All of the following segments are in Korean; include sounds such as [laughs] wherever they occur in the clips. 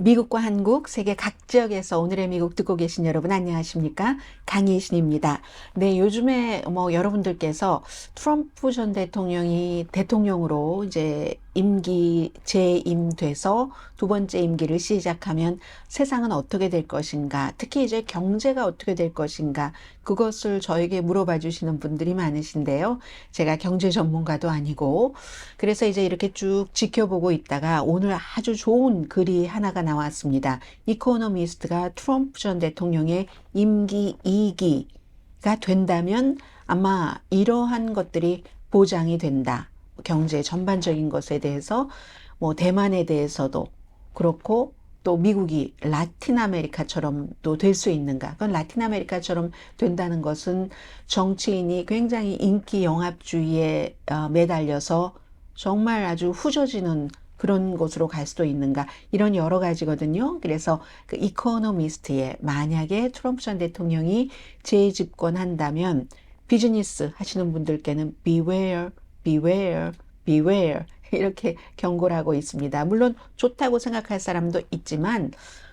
미국과 한국, 세계 각 지역에서 오늘의 미국 듣고 계신 여러분 안녕하십니까? 강희신입니다. 네, 요즘에 뭐 여러분들께서 트럼프 전 대통령이 대통령으로 이제 임기 재임돼서 두 번째 임기를 시작하면 세상은 어떻게 될 것인가, 특히 이제 경제가 어떻게 될 것인가, 그것을 저에게 물어봐 주시는 분들이 많으신데요. 제가 경제 전문가도 아니고, 그래서 이제 이렇게 쭉 지켜보고 있다가 오늘 아주 좋은 글이 하나가 나왔습니다. 이코노미스트가 트럼프 전 대통령의 임기 2기가 된다면 아마 이러한 것들이 보장이 된다. 경제 전반적인 것에 대해서 뭐 대만에 대해서도 그렇고 또 미국이 라틴 아메리카처럼 또 될 수 있는가? 그건 라틴 아메리카처럼 된다는 것은 정치인이 굉장히 인기 영합주의에 어, 매달려서 정말 아주 후져지는 그런 곳으로 갈 수도 있는가 이런 여러 가지거든요. 그래서 그 이코노미스트에 만약에 트럼프 전 대통령이 재집권한다면 비즈니스 하시는 분들께는 beware, beware, beware 이렇게 경고를 하고 있습니다. 물론 좋다고 생각할 사람도 있지만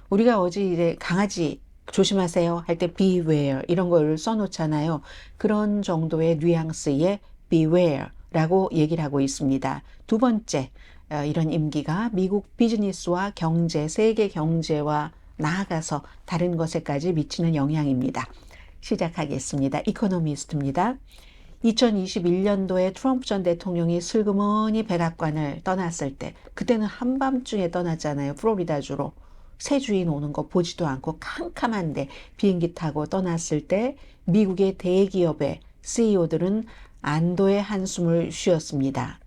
우리가 어제 이제 강아지 조심하세요 할 때 beware 이런 걸 써놓잖아요. 그런 정도의 뉘앙스의 beware라고 얘기를 하고 있습니다. 두 번째 어, 이런 임기가 미국 비즈니스와 경제, 세계 경제와 나아가서 다른 것에까지 미치는 영향입니다. 시작하겠습니다. 이코노미스트입니다. 2021년도에 트럼프 전 대통령이 슬그머니 백악관을 떠났을 때, 그때는 한밤중에 떠났잖아요. 플로리다주로. 새 주인 오는 거 보지도 않고 캄캄한데 비행기 타고 떠났을 때 미국의 대기업의 CEO들은 안도의 한숨을 쉬었습니다.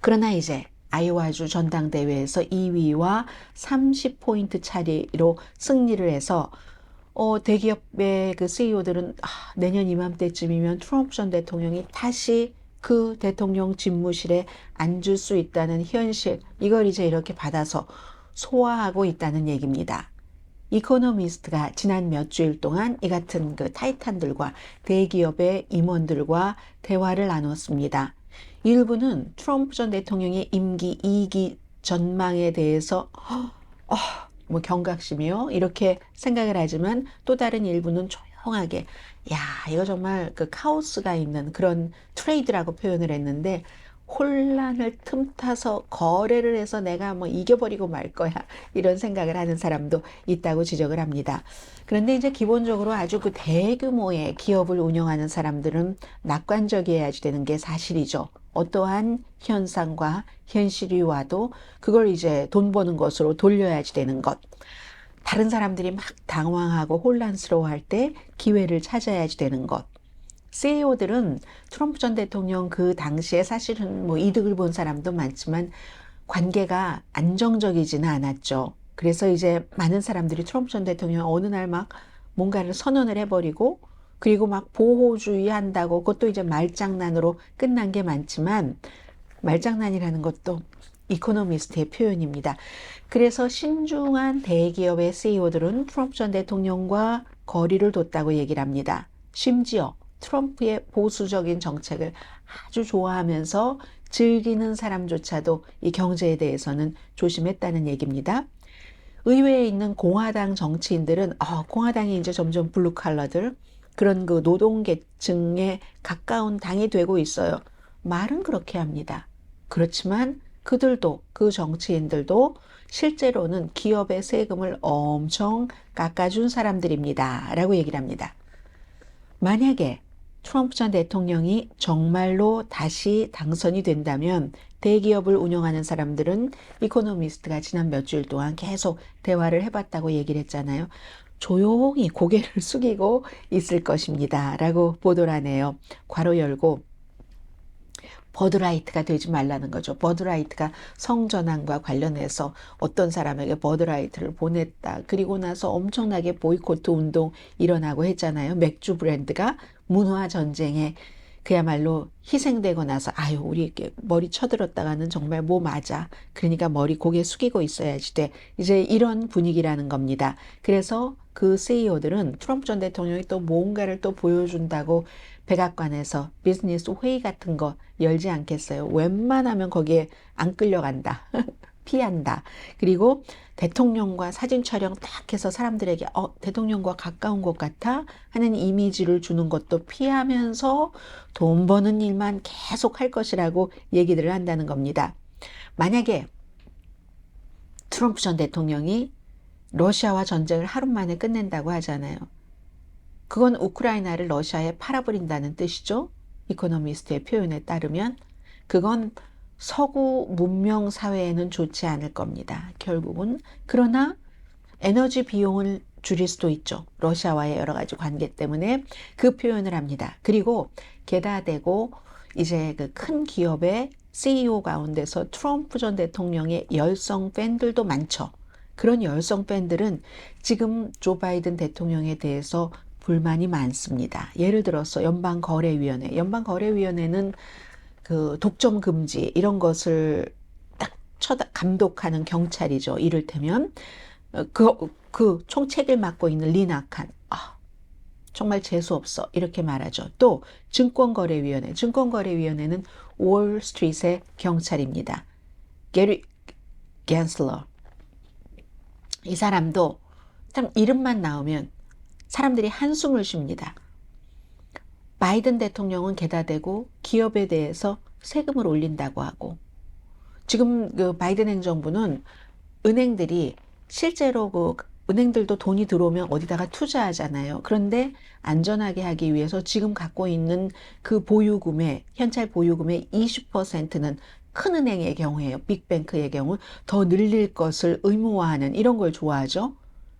그러나 이제 아이오와주 전당대회에서 2위와 30포인트 차이로 승리를 해서 어, 대기업의 그 CEO들은 아, 내년 이맘때쯤이면 트럼프 전 대통령이 다시 그 대통령 집무실에 앉을 수 있다는 현실, 이걸 이제 이렇게 받아서 소화하고 있다는 얘기입니다. 이코노미스트가 지난 몇 주일 동안 이 같은 그 타이탄들과 대기업의 임원들과 대화를 나눴습니다. 일부는 트럼프 전 대통령의 임기 2기 전망에 대해서 어, 뭐 경각심이요? 이렇게 생각을 하지만 또 다른 일부는 조용하게 야 이거 정말 그 카오스가 있는 그런 트레이드라고 표현을 했는데 혼란을 틈타서 거래를 해서 내가 뭐 이겨버리고 말 거야 이런 생각을 하는 사람도 있다고 지적을 합니다. 그런데 이제 기본적으로 아주 그 대규모의 기업을 운영하는 사람들은 낙관적이어야지 되는 게 사실이죠. 어떠한 현상과 현실이 와도 그걸 이제 돈 버는 것으로 돌려야지 되는 것. 다른 사람들이 막 당황하고 혼란스러워할 때 기회를 찾아야지 되는 것. CEO들은 트럼프 전 대통령 그 당시에 사실은 뭐 이득을 본 사람도 많지만 관계가 안정적이지는 않았죠. 그래서 이제 많은 사람들이 트럼프 전 대통령 어느 날 막 뭔가를 선언을 해버리고 그리고 막 보호주의 한다고 그것도 이제 말장난으로 끝난 게 많지만 말장난이라는 것도 이코노미스트의 표현입니다. 그래서 신중한 대기업의 CEO들은 트럼프 전 대통령과 거리를 뒀다고 얘기를 합니다. 심지어 트럼프의 보수적인 정책을 아주 좋아하면서 즐기는 사람조차도 이 경제에 대해서는 조심했다는 얘기입니다. 의회에 있는 공화당 정치인들은 어, 공화당이 이제 점점 블루 칼라들 그런 그 노동계층에 가까운 당이 되고 있어요. 말은 그렇게 합니다. 그렇지만 그들도 그 정치인들도 실제로는 기업의 세금을 엄청 깎아준 사람들입니다. 라고 얘기를 합니다. 만약에 트럼프 전 대통령이 정말로 다시 당선이 된다면 대기업을 운영하는 사람들은 이코노미스트가 지난 몇 주일 동안 계속 대화를 해봤다고 얘기를 했잖아요. 조용히 고개를 [laughs] 숙이고 있을 것입니다. 라고 보도를 하네요. 괄호 열고 버드라이트가 되지 말라는 거죠. 버드라이트가 성전환과 관련해서 어떤 사람에게 버드라이트를 보냈다. 그리고 나서 엄청나게 보이코트 운동 일어나고 했잖아요. 맥주 브랜드가 문화 전쟁에 그야말로 희생되고 나서 아유 우리 이렇게 머리 쳐들었다가는 정말 뭐 맞아. 그러니까 머리 고개 숙이고 있어야지 돼. 이제 이런 분위기라는 겁니다. 그래서 그 CEO들은 트럼프 전 대통령이 또 뭔가를 또 보여준다고 백악관에서 비즈니스 회의 같은 거 열지 않겠어요? 웬만하면 거기에 안 끌려간다 [laughs] 피한다. 그리고 대통령과 사진 촬영 딱 해서 사람들에게 어, 대통령과 가까운 것 같아 하는 이미지를 주는 것도 피하면서 돈 버는 일만 계속 할 것이라고 얘기들을 한다는 겁니다. 만약에 트럼프 전 대통령이 러시아와 전쟁을 하루 만에 끝낸다고 하잖아요. 그건 우크라이나를 러시아에 팔아버린다는 뜻이죠. 이코노미스트의 표현에 따르면 그건 서구 문명 사회에는 좋지 않을 겁니다. 결국은 그러나 에너지 비용을 줄일 수도 있죠. 러시아와의 여러 가지 관계 때문에 그 표현을 합니다. 그리고 게다 대고 이제 그 큰 기업의 CEO 가운데서 트럼프 전 대통령의 열성 팬들도 많죠. 그런 열성 팬들은 지금 조 바이든 대통령에 대해서 불만이 많습니다. 예를 들어서 연방거래위원회. 연방거래위원회는 그 독점 금지 이런 것을 딱 쳐다 감독하는 경찰이죠. 이를테면 그, 그 총책을 맡고 있는 리나칸. 아, 정말 재수 없어. 이렇게 말하죠. 또 증권거래위원회. 증권거래위원회는 월스트리트의 경찰입니다. 게리 겐슬러. 이 사람도 참 이름만 나오면 사람들이 한숨을 쉽니다. 바이든 대통령은 게다 대고 기업에 대해서 세금을 올린다고 하고 지금 그 바이든 행정부는 은행들이 실제로 그 은행들도 돈이 들어오면 어디다가 투자하잖아요. 그런데 안전하게 하기 위해서 지금 갖고 있는 그 보유금의 현찰 보유금의 20%는 큰 은행의 경우에요. 빅뱅크의 경우 더 늘릴 것을 의무화하는 이런 걸 좋아하죠.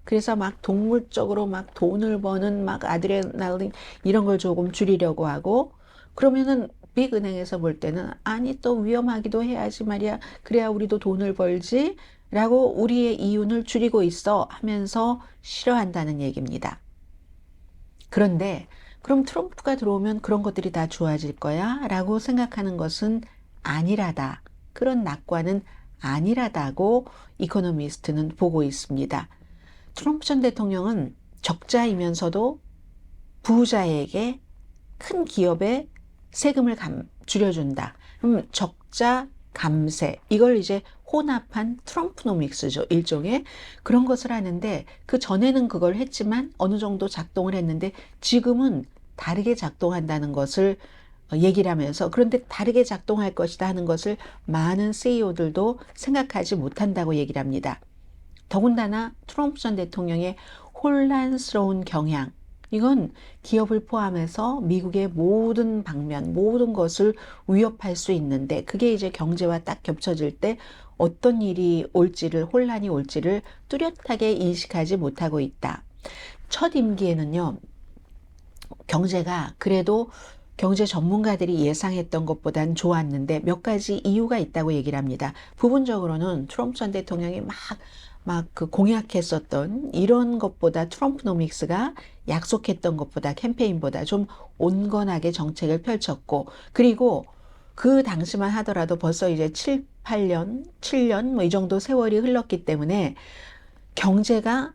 그래서 막 동물적으로 막 돈을 버는 막 아드레날린 이런 걸 조금 줄이려고 하고 그러면은 빅 은행에서 볼 때는 아니 또 위험하기도 해야지 말이야. 그래야 우리도 돈을 벌지. 라고 우리의 이윤을 줄이고 있어 하면서 싫어한다는 얘기입니다. 그런데 그럼 트럼프가 들어오면 그런 것들이 다 좋아질 거야? 라고 생각하는 것은 아니라다. 그런 낙관은 아니라다고 이코노미스트는 보고 있습니다. 트럼프 전 대통령은 적자이면서도 부자에게 큰 기업에 세금을 감, 줄여준다. 그럼 적자 감세 이걸 이제 혼합한 트럼프노믹스죠 일종의 그런 것을 하는데 그 전에는 그걸 했지만 어느 정도 작동을 했는데 지금은 다르게 작동한다는 것을 얘기를 하면서 그런데 다르게 작동할 것이다 하는 것을 많은 CEO들도 생각하지 못한다고 얘기를 합니다. 더군다나 트럼프 전 대통령의 혼란스러운 경향, 이건 기업을 포함해서 미국의 모든 방면, 모든 것을 위협할 수 있는데 그게 이제 경제와 딱 겹쳐질 때 어떤 일이 올지를, 혼란이 올지를 뚜렷하게 인식하지 못하고 있다. 첫 임기에는요, 경제가 그래도 경제 전문가들이 예상했던 것보단 좋았는데 몇 가지 이유가 있다고 얘기를 합니다. 부분적으로는 트럼프 전 대통령이 막 막 그 공약했었던 이런 것보다 트럼프 노믹스가 약속했던 것보다 캠페인보다 좀 온건하게 정책을 펼쳤고 그리고 그 당시만 하더라도 벌써 이제 7, 8년, 7년 뭐 이 정도 세월이 흘렀기 때문에 경제가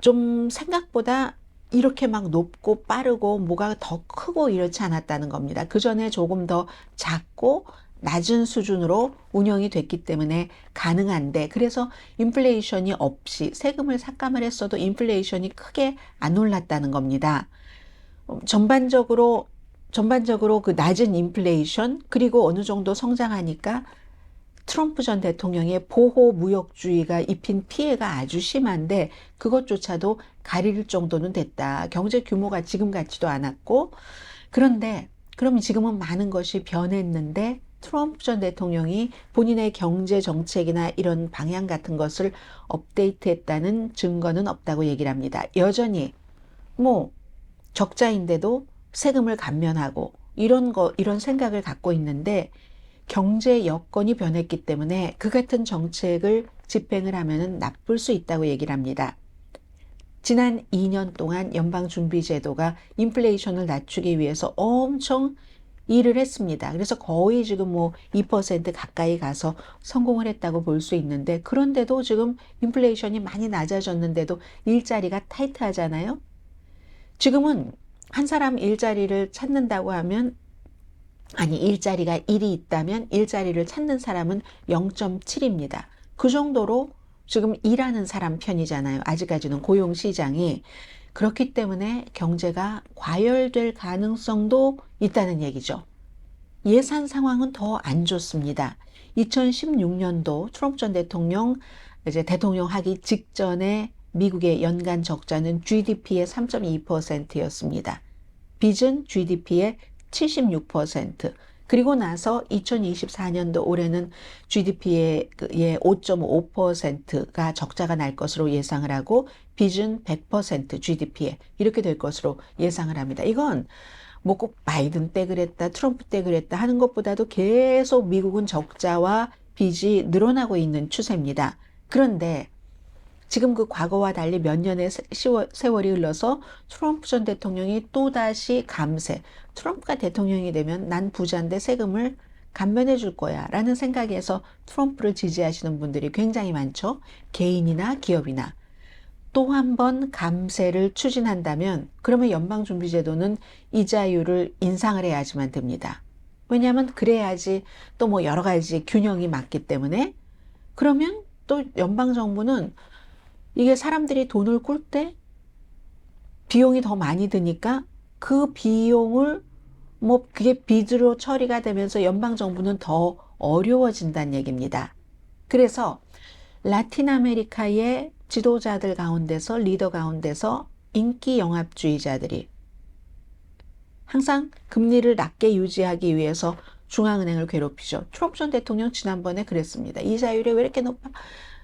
좀 생각보다 이렇게 막 높고 빠르고 뭐가 더 크고 이렇지 않았다는 겁니다. 그 전에 조금 더 작고 낮은 수준으로 운영이 됐기 때문에 가능한데 그래서 인플레이션이 없이 세금을 삭감을 했어도 인플레이션이 크게 안 올랐다는 겁니다. 어, 전반적으로 전반적으로 그 낮은 인플레이션 그리고 어느 정도 성장하니까 트럼프 전 대통령의 보호 무역주의가 입힌 피해가 아주 심한데 그것조차도 가릴 정도는 됐다. 경제 규모가 지금 같지도 않았고 그런데 그럼 지금은 많은 것이 변했는데 트럼프 전 대통령이 본인의 경제 정책이나 이런 방향 같은 것을 업데이트했다는 증거는 없다고 얘기를 합니다. 여전히 뭐 적자인데도 세금을 감면하고 이런 거 이런 생각을 갖고 있는데 경제 여건이 변했기 때문에 그 같은 정책을 집행을 하면은 나쁠 수 있다고 얘기를 합니다. 지난 2년 동안 연방준비제도가 인플레이션을 낮추기 위해서 엄청 일을 했습니다. 그래서 거의 지금 뭐 2% 가까이 가서 성공을 했다고 볼 수 있는데 그런데도 지금 인플레이션이 많이 낮아졌는데도 일자리가 타이트하잖아요. 지금은 한 사람 일자리를 찾는다고 하면 아니 일자리가 1이 있다면 일자리를 찾는 사람은 0.7입니다. 그 정도로 지금 일하는 사람 편이잖아요. 아직까지는 고용 시장이. 그렇기 때문에 경제가 과열될 가능성도 있다는 얘기죠. 예산 상황은 더 안 좋습니다. 2016년도 트럼프 전 대통령 이제 대통령 하기 직전에 미국의 연간 적자는 GDP의 3.2%였습니다. 빚은 GDP의 76%. 그리고 나서 2024년도 올해는 GDP의 5.5%가 적자가 날 것으로 예상을 하고 빚은 100% GDP에 이렇게 될 것으로 예상을 합니다. 이건 뭐 꼭 바이든 때 그랬다, 트럼프 때 그랬다 하는 것보다도 계속 미국은 적자와 빚이 늘어나고 있는 추세입니다. 그런데 지금 그 과거와 달리 몇 년의 세월이 흘러서 트럼프 전 대통령이 또다시 감세, 트럼프가 대통령이 되면 난 부자인데 세금을 감면해 줄 거야 라는 생각에서 트럼프를 지지하시는 분들이 굉장히 많죠. 개인이나 기업이나. 또 한 번 감세를 추진한다면 그러면 연방준비제도는 이자율을 인상을 해야지만 됩니다. 왜냐하면 그래야지 또 뭐 여러 가지 균형이 맞기 때문에 그러면 또 연방정부는 이게 사람들이 돈을 꿀 때 비용이 더 많이 드니까 그 비용을 뭐 그게 빚으로 처리가 되면서 연방 정부는 더 어려워진다는 얘기입니다. 그래서 라틴 아메리카의 지도자들 가운데서 리더 가운데서 인기 영합주의자들이 항상 금리를 낮게 유지하기 위해서 중앙은행을 괴롭히죠. 트럼프 전 대통령 지난번에 그랬습니다. 이자율이 왜 이렇게 높아?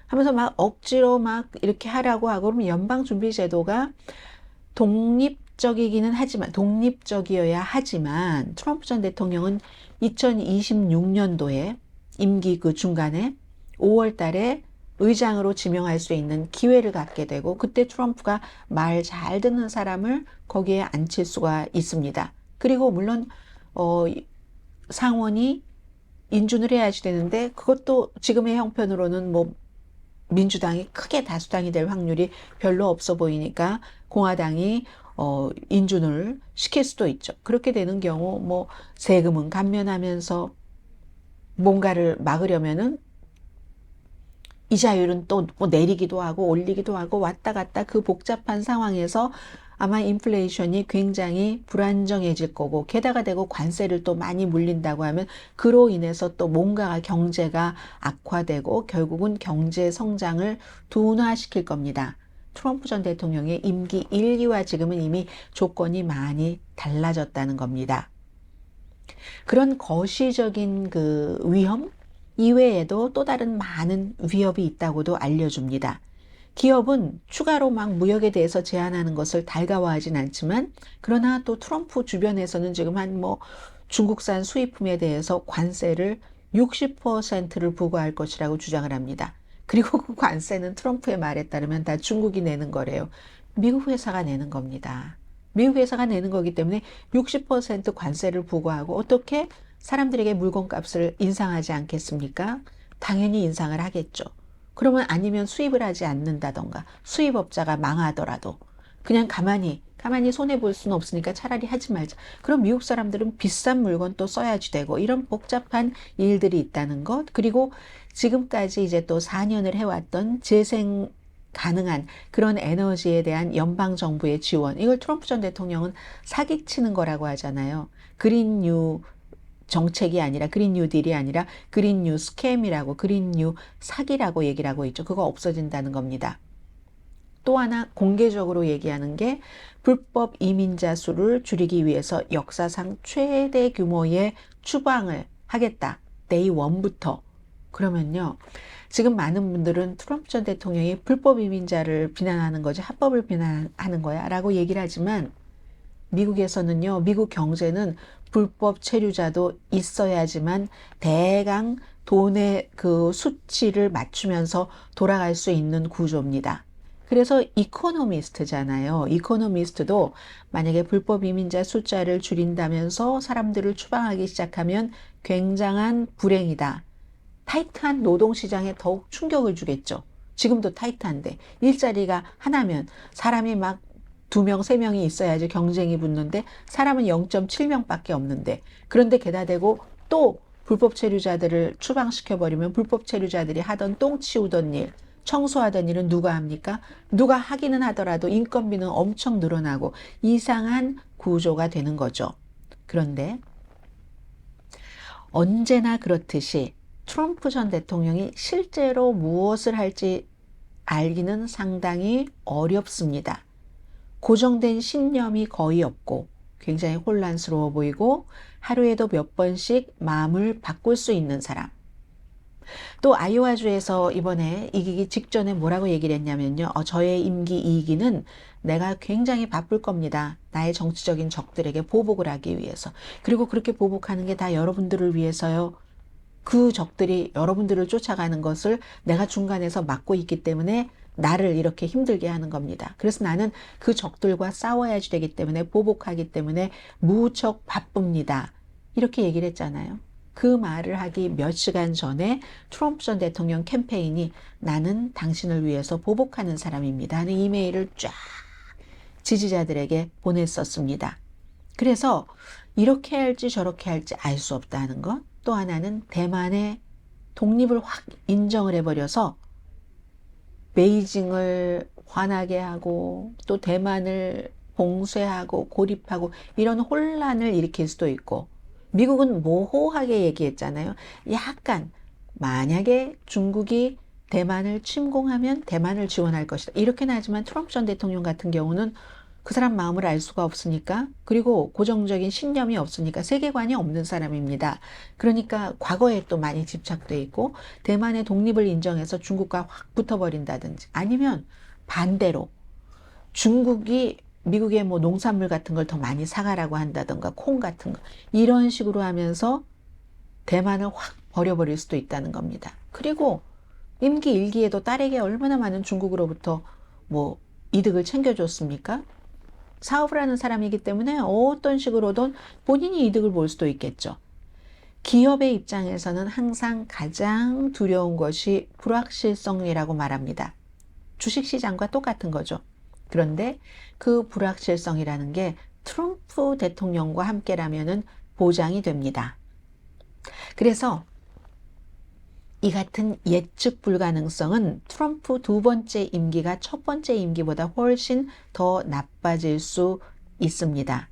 하면서 막 억지로 막 이렇게 하라고 하고 그러면 연방준비제도가 독립적이기는 하지만 독립적이어야 하지만 트럼프 전 대통령은 2026년도에 임기 그 중간에 5월 달에 의장으로 지명할 수 있는 기회를 갖게 되고 그때 트럼프가 말 잘 듣는 사람을 거기에 앉힐 수가 있습니다. 그리고 물론 어 상원이 인준을 해야지 되는데 그것도 지금의 형편으로는 뭐 민주당이 크게 다수당이 될 확률이 별로 없어 보이니까 공화당이 어, 인준을 시킬 수도 있죠. 그렇게 되는 경우 뭐 세금은 감면하면서 뭔가를 막으려면은 이자율은 또 뭐 내리기도 하고 올리기도 하고 왔다 갔다 그 복잡한 상황에서 아마 인플레이션이 굉장히 불안정해질 거고 게다가 되고 관세를 또 많이 물린다고 하면 그로 인해서 또 뭔가 경제가 악화되고 결국은 경제 성장을 둔화시킬 겁니다. 트럼프 전 대통령의 임기 1, 2와 지금은 이미 조건이 많이 달라졌다는 겁니다. 그런 거시적인 그 위험 이외에도 또 다른 많은 위협이 있다고도 알려줍니다. 기업은 추가로 막 무역에 대해서 제한하는 것을 달가워하진 않지만 그러나 또 트럼프 주변에서는 지금 한 뭐 중국산 수입품에 대해서 관세를 60%를 부과할 것이라고 주장을 합니다. 그리고 그 관세는 트럼프의 말에 따르면 다 중국이 내는 거래요. 미국 회사가 내는 겁니다. 미국 회사가 내는 거기 때문에 60% 관세를 부과하고 어떻게 사람들에게 물건값을 인상하지 않겠습니까? 당연히 인상을 하겠죠. 그러면 아니면 수입을 하지 않는다던가 수입업자가 망하더라도 그냥 가만히 가만히 손해 볼 수는 없으니까 차라리 하지 말자. 그럼 미국 사람들은 비싼 물건 또 써야지 되고 이런 복잡한 일들이 있다는 것. 그리고 지금까지 이제 또 4년을 해왔던 재생 가능한 그런 에너지에 대한 연방 정부의 지원. 이걸 트럼프 전 대통령은 사기치는 거라고 하잖아요. 그린 뉴 정책이 아니라 그린 뉴딜이 아니라 그린 뉴 스캠이라고 그린 뉴 사기라고 얘기를 하고 있죠. 그거 없어진다는 겁니다. 또 하나 공개적으로 얘기하는 게 불법 이민자 수를 줄이기 위해서 역사상 최대 규모의 추방을 하겠다. 데이 원부터. 그러면요. 지금 많은 분들은 트럼프 전 대통령이 불법 이민자를 비난하는 거지 합법을 비난하는 거야 라고 얘기를 하지만 미국에서는요, 미국 경제는 불법 체류자도 있어야지만 대강 돈의 그 수치를 맞추면서 돌아갈 수 있는 구조입니다. 그래서 이코노미스트잖아요. 이코노미스트도 만약에 불법 이민자 숫자를 줄인다면서 사람들을 추방하기 시작하면 굉장한 불행이다. 타이트한 노동시장에 더욱 충격을 주겠죠. 지금도 타이트한데 일자리가 하나면 사람이 막 두 명, 세 명이 있어야지 경쟁이 붙는데 사람은 0.7명밖에 없는데 그런데 게다 대고 또 불법 체류자들을 추방시켜 버리면 불법 체류자들이 하던 똥 치우던 일, 청소하던 일은 누가 합니까? 누가 하기는 하더라도 인건비는 엄청 늘어나고 이상한 구조가 되는 거죠. 그런데 언제나 그렇듯이 트럼프 전 대통령이 실제로 무엇을 할지 알기는 상당히 어렵습니다. 고정된 신념이 거의 없고 굉장히 혼란스러워 보이고 하루에도 몇 번씩 마음을 바꿀 수 있는 사람. 또 아이오와주에서 이번에 이기기 직전에 뭐라고 얘기를 했냐면요. 어, 저의 임기 2기는 내가 굉장히 바쁠 겁니다. 나의 정치적인 적들에게 보복을 하기 위해서. 그리고 그렇게 보복하는 게 다 여러분들을 위해서요. 그 적들이 여러분들을 쫓아가는 것을 내가 중간에서 막고 있기 때문에 나를 이렇게 힘들게 하는 겁니다. 그래서 나는 그 적들과 싸워야지 되기 때문에 보복하기 때문에 무척 바쁩니다. 이렇게 얘기를 했잖아요. 그 말을 하기 몇 시간 전에 트럼프 전 대통령 캠페인이 나는 당신을 위해서 보복하는 사람입니다. 하는 이메일을 쫙 지지자들에게 보냈었습니다. 그래서 이렇게 할지 저렇게 할지 알 수 없다는 것. 또 하나는 대만의 독립을 확 인정을 해버려서 베이징을 화나게 하고 또 대만을 봉쇄하고 고립하고 이런 혼란을 일으킬 수도 있고 미국은 모호하게 얘기했잖아요. 약간 만약에 중국이 대만을 침공하면 대만을 지원할 것이다. 이렇게는 하지만 트럼프 전 대통령 같은 경우는 그 사람 마음을 알 수가 없으니까 그리고 고정적인 신념이 없으니까 세계관이 없는 사람입니다. 그러니까 과거에 또 많이 집착돼 있고 대만의 독립을 인정해서 중국과 확 붙어버린다든지 아니면 반대로 중국이 미국의 뭐 농산물 같은 걸 더 많이 사가라고 한다던가 콩 같은 거 이런 식으로 하면서 대만을 확 버려버릴 수도 있다는 겁니다. 그리고 임기 일기에도 딸에게 얼마나 많은 중국으로부터 뭐 이득을 챙겨줬습니까? 사업을 하는 사람이기 때문에 어떤 식으로든 본인이 이득을 볼 수도 있겠죠. 기업의 입장에서는 항상 가장 두려운 것이 불확실성이라고 말합니다. 주식시장과 똑같은 거죠. 그런데 그 불확실성이라는 게 트럼프 대통령과 함께라면은 보장이 됩니다. 그래서 이 같은 예측 불가능성은 트럼프 두 번째 임기가 첫 번째 임기보다 훨씬 더 나빠질 수 있습니다.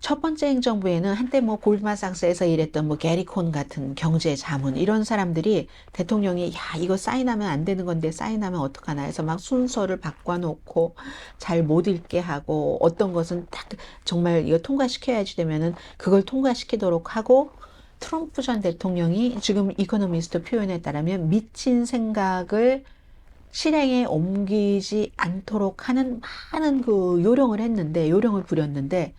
첫 번째 행정부에는 한때 뭐 골드만삭스에서 일했던 뭐 게리콘 같은 경제 자문 이런 사람들이 대통령이 야 이거 사인하면 안 되는 건데 사인하면 어떡하나 해서 막 순서를 바꿔놓고 잘 못 읽게 하고 어떤 것은 딱 정말 이거 통과시켜야지 되면은 그걸 통과시키도록 하고 트럼프 전 대통령이 지금 이코노미스트 표현에 따르면 미친 생각을 실행에 옮기지 않도록 하는 많은 그 요령을 했는데 요령을 부렸는데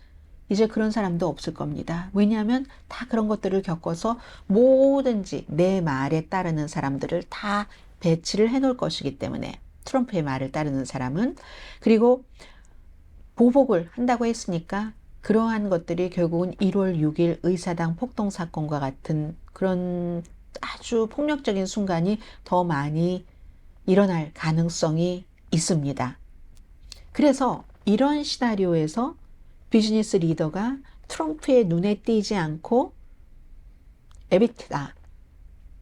이제 그런 사람도 없을 겁니다. 왜냐하면 다 그런 것들을 겪어서 뭐든지 내 말에 따르는 사람들을 다 배치를 해 놓을 것이기 때문에 트럼프의 말을 따르는 사람은 그리고 보복을 한다고 했으니까 그러한 것들이 결국은 1월 6일 의사당 폭동 사건과 같은 그런 아주 폭력적인 순간이 더 많이 일어날 가능성이 있습니다. 그래서 이런 시나리오에서 비즈니스 리더가 트럼프의 눈에 띄지 않고 에비트다.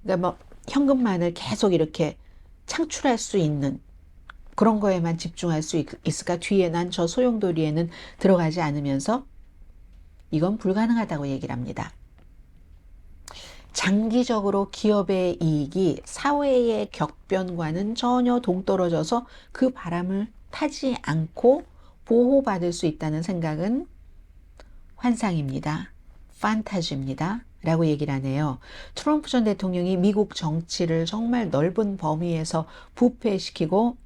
그러니까 뭐 현금만을 계속 이렇게 창출할 수 있는 그런 거에만 집중할 수 있, 을까 뒤에 난 저 소용돌이에는 들어가지 않으면서 이건 불가능하다고 얘기를 합니다. 장기적으로 기업의 이익이 사회의 격변과는 전혀 동떨어져서 그 바람을 타지 않고 보호받을 수 있다는 생각은 환상입니다. 판타지입니다. 라고 얘기를 하네요. 트럼프 전 대통령이 미국 정치를 정말 넓은 범위에서 부패시키고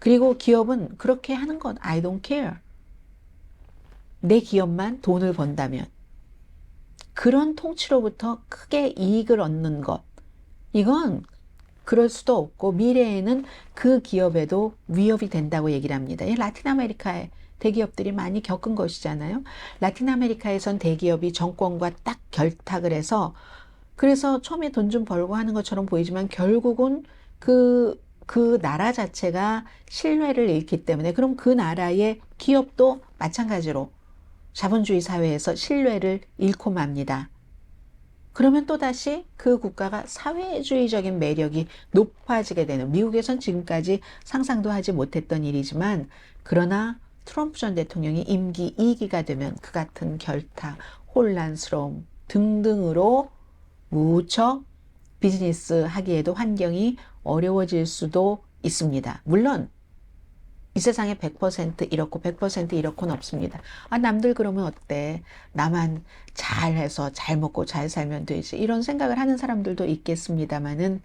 그리고 기업은 그렇게 하는 건 I don't care. 내 기업만 돈을 번다면 그런 통치로부터 크게 이익을 얻는 것 이건 그럴 수도 없고 미래에는 그 기업에도 위협이 된다고 얘기를 합니다. 이 라틴 아메리카의 대기업들이 많이 겪은 것이잖아요. 라틴 아메리카에선 대기업이 정권과 딱 결탁을 해서 그래서 처음에 돈 좀 벌고 하는 것처럼 보이지만 결국은 그, 그 나라 자체가 신뢰를 잃기 때문에 그럼 그 나라의 기업도 마찬가지로 자본주의 사회에서 신뢰를 잃고 맙니다. 그러면 또다시 그 국가가 사회주의적인 매력이 높아지게 되는 미국에선 지금까지 상상도 하지 못했던 일이지만 그러나 트럼프 전 대통령이 임기 2기가 되면 그 같은 결탁, 혼란스러움 등등으로 무척 비즈니스 하기에도 환경이 어려워질 수도 있습니다. 물론 이 세상에 100% 이렇고 100% 이렇고는 없습니다. 아, 남들 그러면 어때? 나만 잘해서 잘 먹고 잘 살면 되지. 이런 생각을 하는 사람들도 있겠습니다만은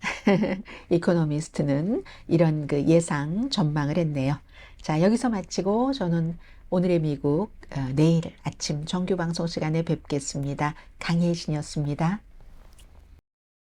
[laughs] 이코노미스트는 이런 그 예상 전망을 했네요. 자, 여기서 마치고 저는 오늘의 미국 어, 내일 아침 정규 방송 시간에 뵙겠습니다. 강혜신이었습니다.